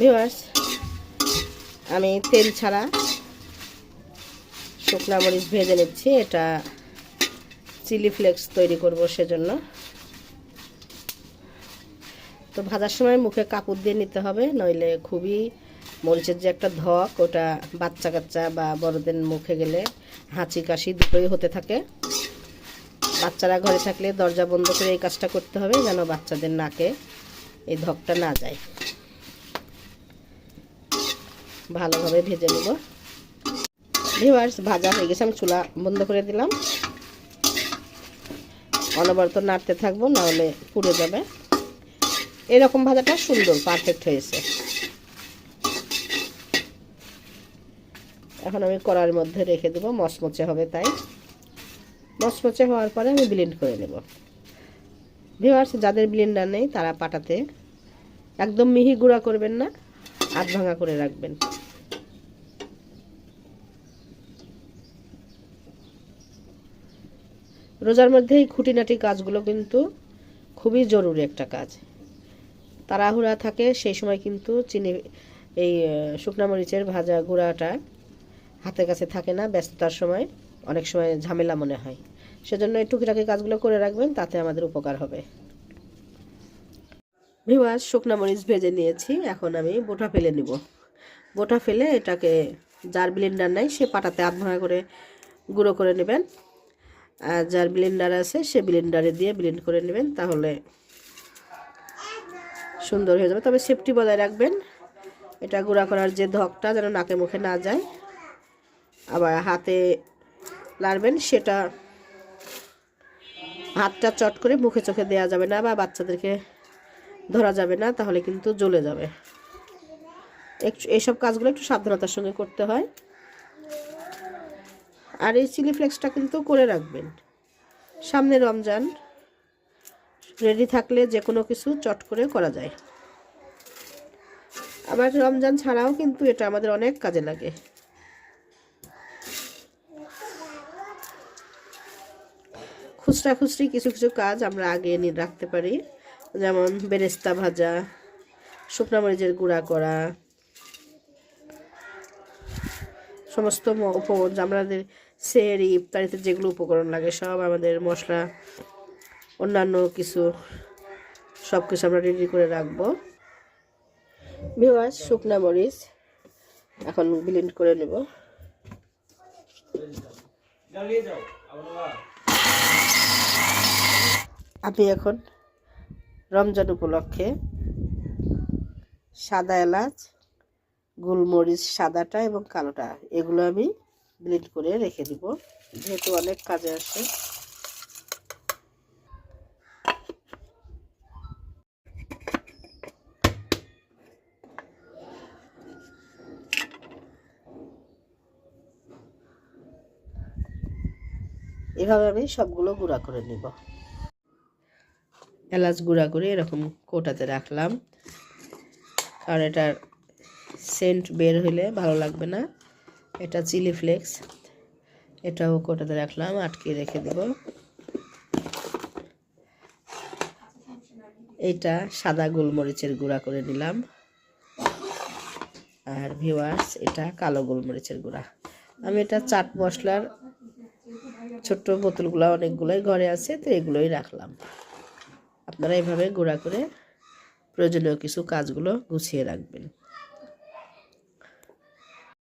Viewers আমি তেল ছাড়া শুকনা মরিচ ভেজে নিচ্ছি। এটা চিলি ফ্লেক্স তৈরি করব সেজন্য। তো ভাজার সময় মুখে কাপড় দিয়ে নিতে হবে, নইলে খুবই মরিচের যে একটা ধক ওটা বাচ্চা কাচ্চা বা বড়দের মুখে গেলে হাঁচি কাশি দুটোই হতে থাকে। বাচ্চারা ঘরে থাকলে দরজা বন্ধ করে এই কাজটা করতে হবে যেন বাচ্চাদের নাকে এই ধকটা না যায়। ভালোভাবে ভেজে নেব। ভিভার্স ভাজা হয়ে গেছে, আমি চুলা বন্ধ করে দিলাম। অনবরত নাড়তে থাকব, নাহলে পুড়ে যাবে। এরকম ভাজাটা সুন্দর পারফেক্ট হয়েছে। এখন আমি কড়ার মধ্যে রেখে দেবো, মচমচে হবে তাই। মচমচে হওয়ার পরে আমি ব্লেন্ড করে নেব। ভিভার্স যাদের ব্লেন্ডার নেই, তারা পাটাতে একদম মিহি গুঁড়া করবেন না। আধ ভাঙা করে রাখবেন। রোজার মধ্যে এই খুঁটিনাটি কাজগুলো কিন্তু খুবই জরুরি একটা কাজ। তাড়াহুড়া থাকে, সেই সময় কিন্তু চিনি, এই শুকনা মরিচের ভাজা গুঁড়াটা হাতের কাছে থাকে না, ব্যস্ততার সময়, অনেক সময় ঝামেলা মনে হয়। সেজন্য এই টুকিটাকি কাজগুলো করে রাখবেন, তাতে আমাদের উপকার হবে। ভিওয়াজ শুকনা মরিচ ভেজে নিয়েছি। এখন আমি বোটা ফেলে নিব। বোটা ফেলে এটাকে যার ব্লেন্ডার নাই, সে পাটাতে আধ ভাঙা করে গুঁড়ো করে নেবেন। আর যার ব্লেন্ডার আছে, সে ব্লেন্ডারে দিয়ে ব্লেন্ড করে নেবেন, তাহলে সুন্দর হয়ে যাবে। তবে সেফটি বজায় রাখবেন। এটা গুঁড়া করার যে ধকটা যেন নাকে মুখে না যায়, আবার হাতে লাড়বেন সেটা হাতটা চট করে মুখে চোখে দেওয়া যাবে না, বা বাচ্চাদেরকে ধরা যাবে না, তাহলে কিন্তু জ্বলে যাবে। একটু, এইসব কাজগুলো একটু সাবধানতার সঙ্গে করতে হয়। আর এই চিলি ফ্লেক্সটা কিন্তু করে রাখবেন। সামনে রমজান, রেডি থাকলে যে কোনো কিছু চট করে করা যায়। আবার রমজান ছাড়াও কিন্তু এটা আমাদের অনেক কাজে লাগে। খুচরা খুচরি কিছু কিছু কাজ আমরা আগে নিয়ে রাখতে পারি। যেমন বেরেস্তা ভাজা শুকনা মরিচের গুঁড়া করা সমস্ত উপকরণ আমাদের সেরি ইফতারিতে যেগুলো উপকরণ লাগে সব আমাদের মশলা অন্যান্য কিছু সব কিছু আমরা রেডি করে রাখব। ভিওয়াস শুকনা মরিচ এখন ব্লেন্ড করে নেব। আমি এখন রমজান উপলক্ষে সাদা এলাচ, গোলমরিচ সাদাটা এবং কালোটা, এগুলো আমি ব্লেন্ড করে রেখে দিব। যেহেতু অনেক কাজে আসে। এভাবে আমি সবগুলো গুঁড়া করে নিব। এলাচ গুঁড়া করে এরকম কোটাতে রাখলাম। কারণ এটার সেন্ট বের হইলে ভালো লাগবে না। এটা চিলি ফ্লেক্স এটাও কোটাতে রাখলাম, আটকে রেখে দেব। এটা সাদা গোলমরিচের গুঁড়া করে নিলাম। আর ভিওয়ার্স এটা কালো গোলমরিচের গুঁড়া। আমি এটা চাট মশলার ছোট্ট বোতলগুলো অনেকগুলোই ঘরে আছে, তো এগুলোই রাখলাম। আপনারা এভাবে গোড়া করে প্রয়োজনীয় কিছু কাজগুলো গুছিয়ে রাখবেন।